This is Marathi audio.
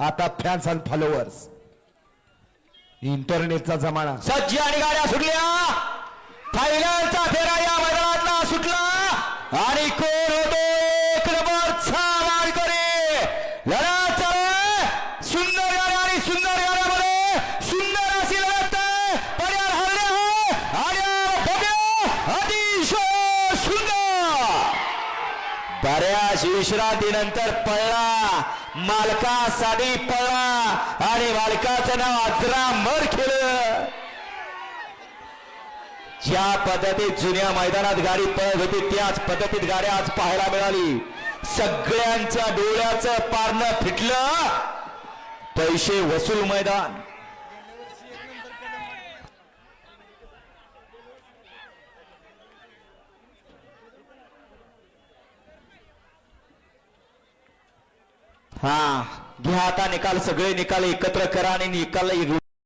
आता फॅन्स अँड फॉलोअर्स इंटरनेटचा जमाना. सज्जी आणि गाड्या सुटल्या. फायनलचा फेरा या मैदानातला सुटला. आणि कोण होतो? एक नंबरचा मानकरी लढा चालू सुंदर आणि सुंदर बऱ्याच विश्रांतीनंतर पळला मालकासाठी पळला आणि मालकाचं नाव अजरामर केलं ज्या पद्धतीत जुन्या मैदानात गाडी पळत होती त्याच पद्धतीत गाड्या आज पाहायला मिळाली. सगळ्यांच्या डोळ्याचं पारणं फिटलं. पैसे वसूल मैदान. हा घ्या आता निकाल सगळे निकाल एकत्र करा आणि निकाल